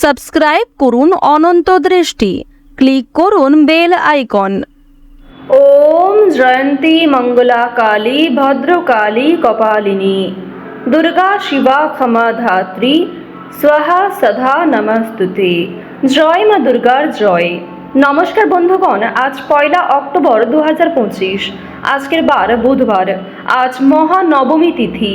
Subscribe করুন অনন্ত দৃষ্টি। Click করুন বেল আইকন। ওম জয়ন্তী মঙ্গলা কালী ভদ্রকালী কপালিনী। দুর্গা শিবা ক্ষমা ধাত্রী। স্বাহা সধা নমস্তুতে। জয় মা দুর্গার জয়। নমস্কার বন্ধুগণ, আজ পয়লা অক্টোবর দু হাজার পঁচিশ। আজকের বার বুধবার। আজ মহানবমী তিথি।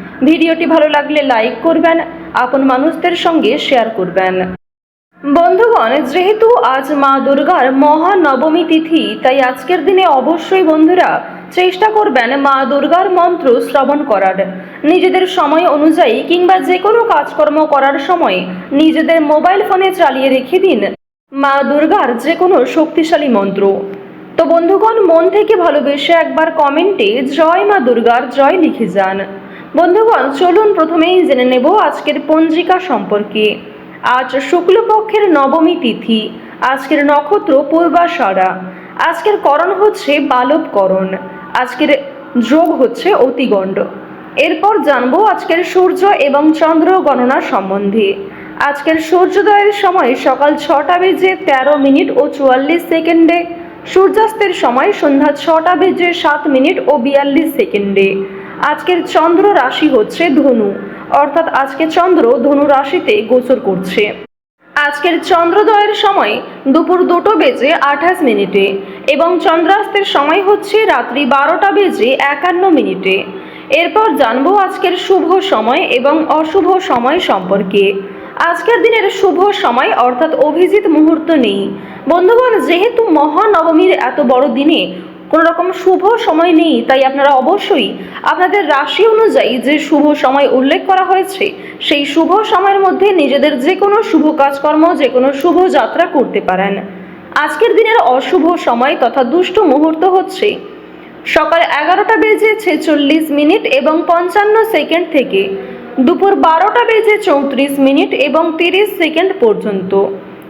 ভিডিওটি ভালো লাগলে লাইক করবেন, আপন মানুষদের সঙ্গে শেয়ার করবেন। বন্ধুগণ, যেহেতু আজ মা দুর্গার মহানবমী তিথি, তাই আজকের দিনে অবশ্যই বন্ধুরা চেষ্টা করবেন মা দুর্গার মন্ত্র শ্রবণ করার। নিজেদের সময় অনুযায়ী কিংবা যে কোনো কাজকর্ম করার সময় নিজেদের মোবাইল ফোনে চালিয়ে রেখে দিন মা দুর্গার যে কোনো শক্তিশালী মন্ত্র। তো বন্ধুগণ, মন থেকে ভালোবেসে একবার কমেন্টে জয় মা দুর্গার জয় লিখে যান। বন্ধুগণ, চলুন প্রথমেই জেনে নেব আজকের পঞ্জিকা সম্পর্কে। আজ শুক্লপক্ষের নবমী তিথি, আজকের নক্ষত্র পূর্বাষাঢ়া। আজকের করণ হচ্ছে বালবকরণ, আজকের যোগ হচ্ছে অতিগণ্ড। এরপর জানব আজকের সূর্য এবং চন্দ্র গণনা সম্বন্ধে। আজকের সূর্যোদয়ের সময় সকাল ছটা বেজে তেরো মিনিট ও চুয়াল্লিশ সেকেন্ডে, সূর্যাস্তের সময় সন্ধ্যা ছটা বেজে সাত মিনিট ও বিয়াল্লিশ সেকেন্ডে। আজকের চন্দ্র রাশি হচ্ছে ধনু। অর্থাৎ আজকে চন্দ্র ধনু রাশিতে গোচর করছে। আজকের চন্দ্রোদয়ের সময় দুপুর দুটো বেজে আঠাশ মিনিটে এবং চন্দ্রাস্তের সময় হচ্ছে রাত্রি বারোটা বেজে একান্ন মিনিটে। এরপর জানব আজকের শুভ সময় এবং অশুভ সময় সম্পর্কে। আজকের দিনের শুভ সময় অর্থাৎ অভিজিৎ মুহূর্ত নেই। বন্ধুগণ, যেহেতু মহানবমীর এত বড় দিনে কোনো রকম শুভ সময় নেই, তাই আপনারা অবশ্যই আপনাদের রাশি অনুযায়ী যে শুভ সময় উল্লেখ করা হয়েছে, সেই শুভ সময়ের মধ্যে নিজেদের যে কোনো শুভ কাজকর্ম, যে কোনো শুভ যাত্রা করতে পারেন। আজকের দিনের অশুভ সময় তথা দুষ্ট মুহূর্ত হচ্ছে, সকাল এগারোটা বেজে ছেচল্লিশ মিনিট এবং পঞ্চান্ন সেকেন্ড থেকে দুপুর বারোটা বেজে চৌত্রিশ মিনিট এবং তিরিশ সেকেন্ড পর্যন্ত।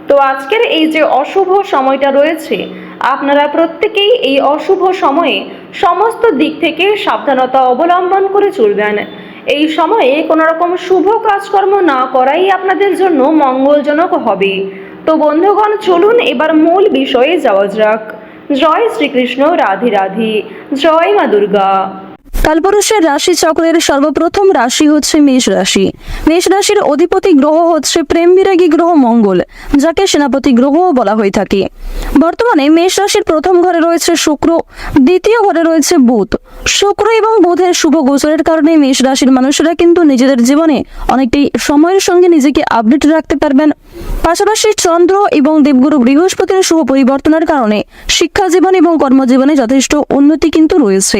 তো আজকের এই যে অশুভ সময়টা রয়েছে আপনারা প্রত্যেকেই এই অশুভ সময়ে সমস্ত দিক থেকে সাবধানতা অবলম্বন করে চলবেন। এই সময়ে কোনো রকম শুভ কাজকর্ম না করাই আপনাদের জন্য মঙ্গলজনক হবে। তো বন্ধুগণ, চলুন এবার মূল বিষয়ে যাওয়া যাক। জয় শ্রীকৃষ্ণ, রাধে রাধে। জয় মা দুর্গা। কালপুরুষের রাশি চক্রের সর্বপ্রথম রাশি হচ্ছে মেষ রাশি। মেষ রাশির অধিপতি গ্রহ হচ্ছে প্রেম বিরাগী গ্রহ মঙ্গল, যাকে সেনাপতি গ্রহও বলা হয়ে থাকে। বর্তমানে মেষ রাশির প্রথম ঘরে রয়েছে শুক্র, দ্বিতীয় ঘরে রয়েছে বুধ। শুক্র এবং বুধের শুভ গোচরের কারণে মেষ রাশির মানুষেরা কিন্তু নিজেদের জীবনে অনেকটাই সময়ের সঙ্গে নিজেকে আপডেট রাখতে পারবেন। পাশাপাশি চন্দ্র এবং দেবগুরু বৃহস্পতির শুভ পরিবর্তনের কারণে শিক্ষা জীবন এবং কর্মজীবনে যথেষ্ট উন্নতি কিন্তু রয়েছে।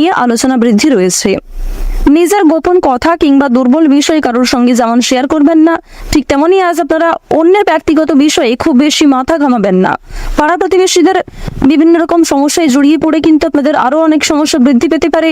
আলোচনা বৃদ্ধি রয়েছে। নিজের গোপন কথা কিংবা দুর্বল বিষয় কারোর সঙ্গে যেমন শেয়ার করবেন না, ঠিক তেমনই আজ আপনারা অন্যের ব্যক্তিগত বিষয়ে খুব বেশি মাথা ঘামাবেন না। পাড়া প্রতিবেশীদের বিভিন্ন রকম সমস্যায় জড়িয়ে পড়ে কিন্তু আপনাদের আরও অনেক সমস্যা বৃদ্ধি পেতে পারে।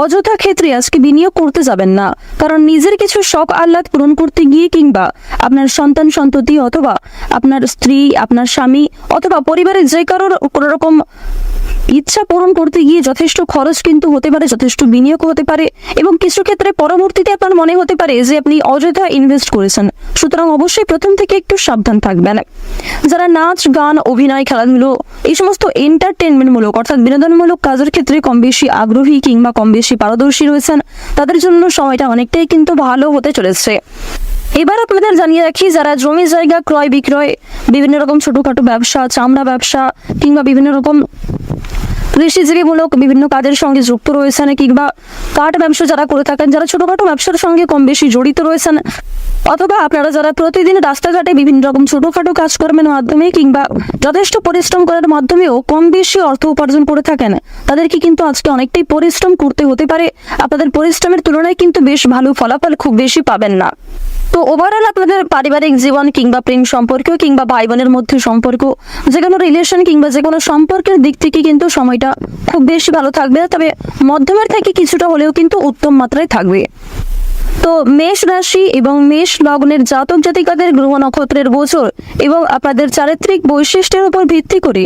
অযথা ক্ষেত্রে আজকে বিনিয়োগ করতে যাবেন না। কারণ নিজের কিছু শখ আহ্লাদ পূরণ করতে গিয়ে কিংবা আপনার সন্তান, সন্ততি অথবা আপনার স্ত্রী, আপনার স্বামী অথবা পরিবারের যে কারোর কোনো রকম ইচ্ছা পূরণ করতে গিয়ে যথেষ্ট খরচ কিন্তু হতে পারে, যথেষ্ট বিনিয়োগ হতে পারে এবং কিছু ক্ষেত্রে পরবর্তীতে আপনার মনে হতে পারে যে আপনি অযথা ইনভেস্ট করেছেন। সুতরাং অবশ্যই প্রথম থেকে একটু সাবধান থাকবেন। যারা নাচ, গান, অভিনয়, খেলাধুলো এই সমস্ত এন্টারটেনমেন্টমূলক অর্থাৎ বিনোদনমূলক কাজের ক্ষেত্রে কম বেশি আগ্রহী কিংবা কম বেশি পারদর্শী রয়েছেন, তাদের জন্য সময়টা অনেকটাই কিন্তু ভালো হতে চলেছে। এবার আপনাদের জানিয়ে রাখি, যারা জমি জায়গা ক্রয় বিক্রয়, বিভিন্ন রকম ছোটখাটো ব্যবসা, চামড়া ব্যবসা কিংবা বিভিন্ন রকম কৃষিজীবীমূলক বিভিন্ন কাজের সঙ্গে যুক্ত রয়েছেন কিংবা কাঠ ব্যবসা যারা করে থাকেন, যারা ছোটখাটো ব্যবসার সঙ্গে কম বেশি জড়িত রয়েছেন, অথবা আপনারা যারা প্রতিদিন রাস্তাঘাটে বিভিন্ন রকম ছোটখাটো কাজকর্মের মাধ্যমে কিংবা যথেষ্ট পরিশ্রম করার মাধ্যমেও কম বেশি অর্থ উপার্জন করে থাকেন, তাদেরকে কিন্তু আজকে অনেকটাই পরিশ্রম করতে হতে পারে। আপনাদের পরিশ্রমের তুলনায় কিন্তু বেশ ভালো ফলাফল খুব বেশি পাবেন না। তো ওভারঅল আপনাদের পারিবারিক জীবন কিংবা প্রেম সম্পর্ক কিংবা ভাই বোনের মধ্যে সম্পর্ক, যে কোনো রিলেশন কিংবা যে কোনো সম্পর্কের দিক থেকে কিন্তু সময়টা খুব বেশি ভালো থাকবে তবে মধ্যমের থেকে কিছুটা হলেও কিন্তু উত্তম মাত্রায় থাকবে। তো মেষ রাশি এবং মেষ লগ্নের জাতক জাতিকাদের গ্রহ নক্ষত্রের গোচর এবং আপনাদের চারিত্রিক বৈশিষ্ট্যের উপর ভিত্তি করে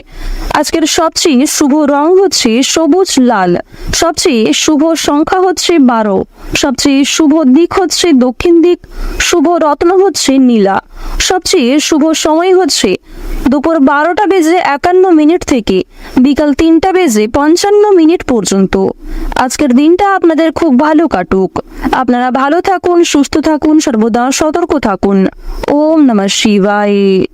আজকের সবচেয়ে শুভ রং হচ্ছে সবুজ লাল, সবচেয়ে শুভ সংখ্যা হচ্ছে বারো, সবচেয়ে শুভ দিক হচ্ছে দক্ষিণ দিক, শুভ রত্ন হচ্ছে নীলা, সবচেয়ে শুভ সময় হচ্ছে দুপুর বারোটা বেজে একান্ন মিনিট থেকে বিকাল তিনটা বেজে পঞ্চান্ন মিনিট পর্যন্ত। আজকের দিনটা আপনাদের খুব ভালো কাটুক। আপনারা ভালো থাকুন, সুস্থ থাকুন, সর্বদা সতর্ক থাকুন। ওম নমঃ শিবায়।